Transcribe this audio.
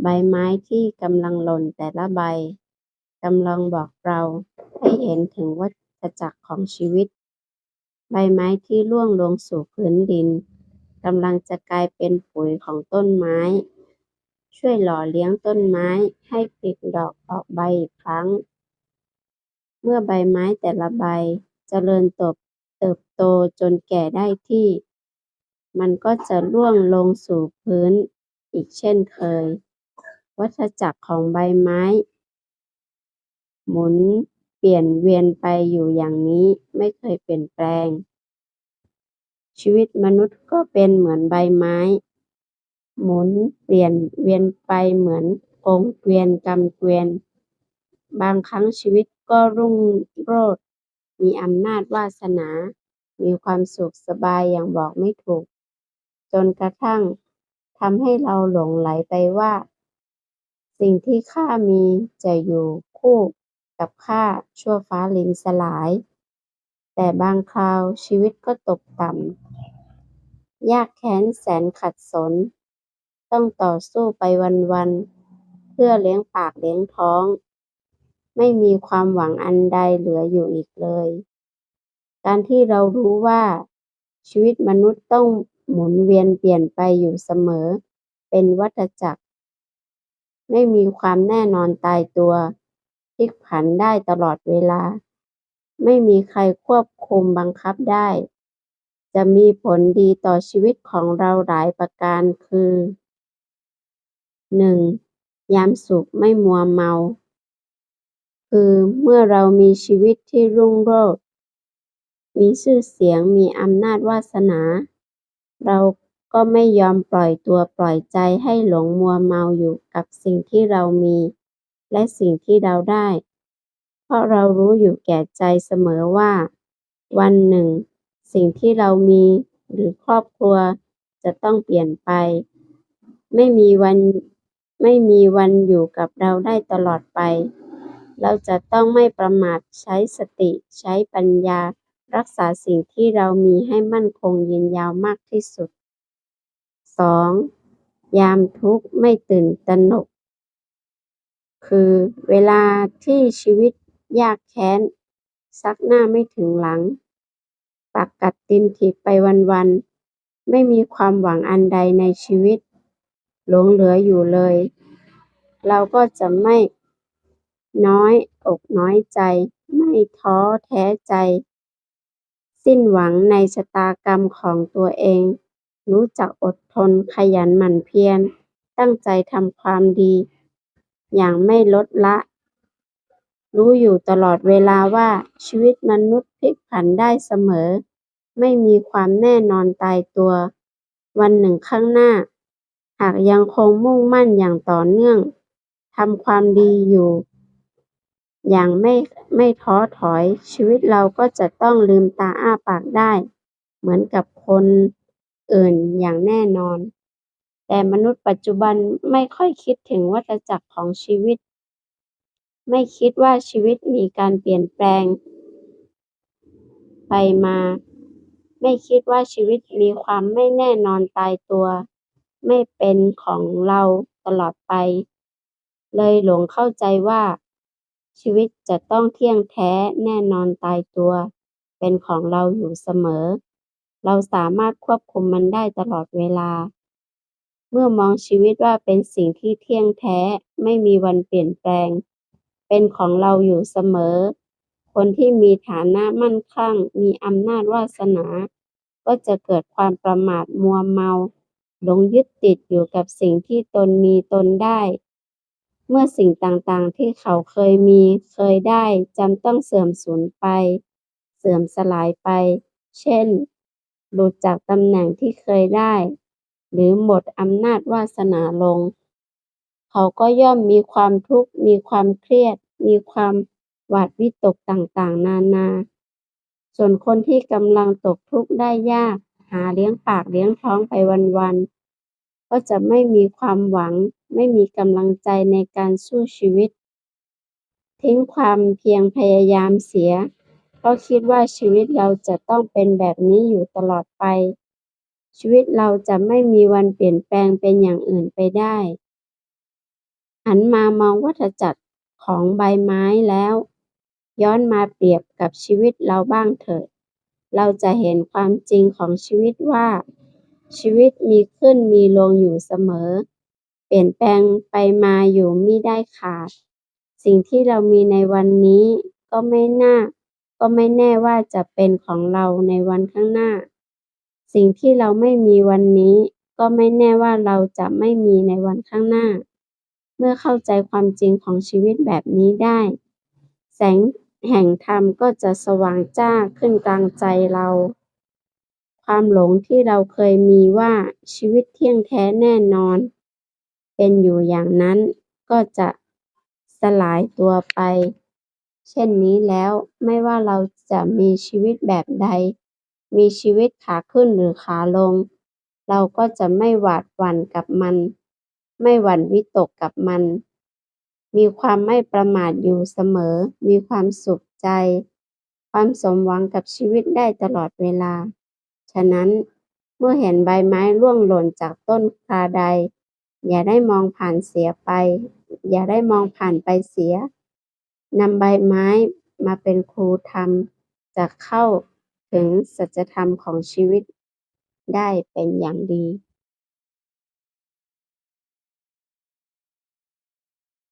ใบไม้ที่กำลังหล่นแต่ละใบกำลังบอกเราให้เห็นถึงวัฏจักรของชีวิต ใบไม้ที่ร่วงลงสู่พื้นดินกำลังจะกลายเป็นปุ๋ยของต้นไม้ ช่วยหล่อเลี้ยงต้นไม้ให้ผลิดอกออกใบอีกครั้ง เมื่อใบไม้แต่ละใบเจริญเติบเติบโตจนแก่ได้ที่ มันก็จะร่วงลงสู่พื้นอีกเช่นเคย วัฏจักรของใบไม้ หมุนเปลี่ยนเวียนไปอยู่อย่างนี้ไม่เคยเปลี่ยนแปลง ชีวิตมนุษย์ก็เป็นเหมือนใบไม้ หมุนเปลี่ยนเวียนไปเหมือนกงเกวียนกำเกวียน บางครั้งชีวิตก็รุ่งโรจน์มีอำนาจวาสนา มีความสุขสบายอย่างบอกไม่ถูก จนกระทั่งทำให้เราหลงใหลไปว่า สิ่งที่ข้ามีจะอยู่คู่กับข้าชั่วฟ้าดินสลาย แต่บางคราวชีวิตก็ตกต่ำ ยากแค้นแสนขัดสน ต้องต่อสู้ไปวันๆ เพื่อเลี้ยงปากเลี้ยงท้อง ไม่มีความหวังอันใดเหลืออยู่อีกเลย การที่เรารู้ว่าชีวิตมนุษย์ต้องหมุนเวียนเปลี่ยนไปอยู่เสมอ เป็นวัฏจักร ไม่มีความแน่นอนตายตัวพลิกผันได้ตลอดเวลา ไม่มีใครควบคุมบังคับได้ จะมีผลดีต่อชีวิตของเราหลายประการคือหนึ่งยามสุขไม่มัวเมา คือเมื่อเรามีชีวิตที่รุ่งโรจน์มีชื่อเสียงมีอำนาจวาสนา เรา ก็ไม่ยอมปล่อยตัวปล่อยใจให้หลงมัวเมาอยู่กับสิ่งที่เรามี และสิ่งที่เราได้ เพราะเรารู้อยู่แก่ใจเสมอว่า วันหนึ่ง สิ่งที่เรามีหรือครอบครัวจะต้องเปลี่ยนไป ไม่มีวันไม่มีวันอยู่กับเราได้ตลอดไป เราจะต้องไม่ประมาทใช้สติใช้ปัญญา รักษาสิ่งที่เรามีให้มั่นคงยืนยาวมากที่สุด สองยามทุกข์ไม่ตื่นตระหนก คือเวลาที่ชีวิตยากแค้นชักหน้าไม่ถึงหลัง ปากกัดตีนถีบไปวันๆ ไม่มีความหวังอันใดในชีวิต หลงเหลืออยู่เลย เราก็จะไม่น้อยอกน้อยใจ ไม่ท้อแท้ใจ สิ้นหวังในชะตากรรมของตัวเอง รู้จักอดทน ขยันหมั่นเพียร ตั้งใจทำความดีอย่างไม่ลดละ รู้อยู่ตลอดเวลาว่าชีวิตมนุษย์พลิกผันได้เสมอ ไม่มีความแน่นอนตายตัว วันหนึ่งข้างหน้า หากยังคงมุ่งมั่นอย่างต่อเนื่อง ทำความดีอยู่ อย่างไม่ไม่ท้อถอย ชีวิตเราก็จะต้องลืมตาอ้าปากได้ เหมือนกับคน อื่นอย่างแน่นอน แต่มนุษย์ปัจจุบันไม่ค่อยคิดถึงวัฏจักรของชีวิต ไม่คิดว่าชีวิตมีการเปลี่ยนแปลง ไปมา ไม่คิดว่าชีวิตมีความไม่แน่นอนตายตัว ไม่เป็นของเราตลอดไป เลยหลงเข้าใจว่า ชีวิตจะต้องเที่ยงแท้แน่นอนตายตัว เป็นของเราอยู่เสมอ เราสามารถควบคุมมันได้ตลอดเวลา เมื่อมองชีวิตว่าเป็นสิ่งที่เที่ยงแท้ไม่มีวันเปลี่ยนแปลง เป็นของเราอยู่เสมอ คนที่มีฐานะมั่นคั่งมีอำนาจวาสนา ก็จะเกิดความประมาทมัวเมาหลงยึดติดอยู่กับสิ่งที่ตนมีตนได้ เมื่อสิ่งต่างๆที่เขาเคยมีเคยได้จำต้องเสื่อมสูญไป เสื่อมสลายไป เช่น หลุดจากตำแหน่งที่เคยได้ หรือหมดอำนาจวาสนาลง เขาก็ย่อมมีความทุกข์ มีความเครียด มีความหวาดวิตกต่างๆ นานา ส่วนคนที่กำลังตกทุกข์ได้ยาก หาเลี้ยงปากเลี้ยงท้องไปวันๆ ก็จะไม่มีความหวัง ไม่มีกำลังใจในการสู้ชีวิต ทิ้งความเพียรพยายามเสีย เพราะคิดว่าชีวิตเราจะต้องเป็นแบบนี้อยู่ตลอดไป ชีวิตเราจะไม่มีวันเปลี่ยนแปลงเป็นอย่างอื่นไปได้ หันมามองวัฏจักรของใบไม้แล้ว ย้อนมาเปรียบกับชีวิตเราบ้างเถิด เราจะเห็นความจริงของชีวิตว่า ชีวิตมีขึ้นมีลงอยู่เสมอ เปลี่ยนแปลงไปมาอยู่มิได้ขาด สิ่งที่เรามีในวันนี้ก็ไม่น่า ก็ไม่แน่ว่าจะเป็นของเราในวันข้างหน้า สิ่งที่เราไม่มีวันนี้ ก็ไม่แน่ว่าเราจะไม่มีในวันข้างหน้า เมื่อเข้าใจความจริงของชีวิตแบบนี้ได้ แสงแห่งธรรมก็จะสว่างจ้าขึ้นกลางใจเรา ความหลงที่เราเคยมีว่าชีวิตเที่ยงแท้แน่นอน เป็นอยู่อย่างนั้นก็จะสลายตัวไป เช่นนี้แล้ว ไม่ว่าเราจะมีชีวิตแบบใด มีชีวิตขาขึ้นหรือขาลง เราก็จะไม่หวาดหวั่นกับมัน ไม่หวั่นวิตกกับมัน มีความไม่ประมาทอยู่เสมอ มีความสุขใจ ความสมหวังกับชีวิตได้ตลอดเวลา ฉะนั้นเมื่อเห็นใบไม้ร่วงหล่นจากต้นคาใด อย่าได้มองผ่านเสียไป อย่าได้มองผ่านไปเสีย นำใบไม้มาเป็นครูธรรม จะเข้าถึงสัจธรรมของชีวิตได้เป็นอย่างดี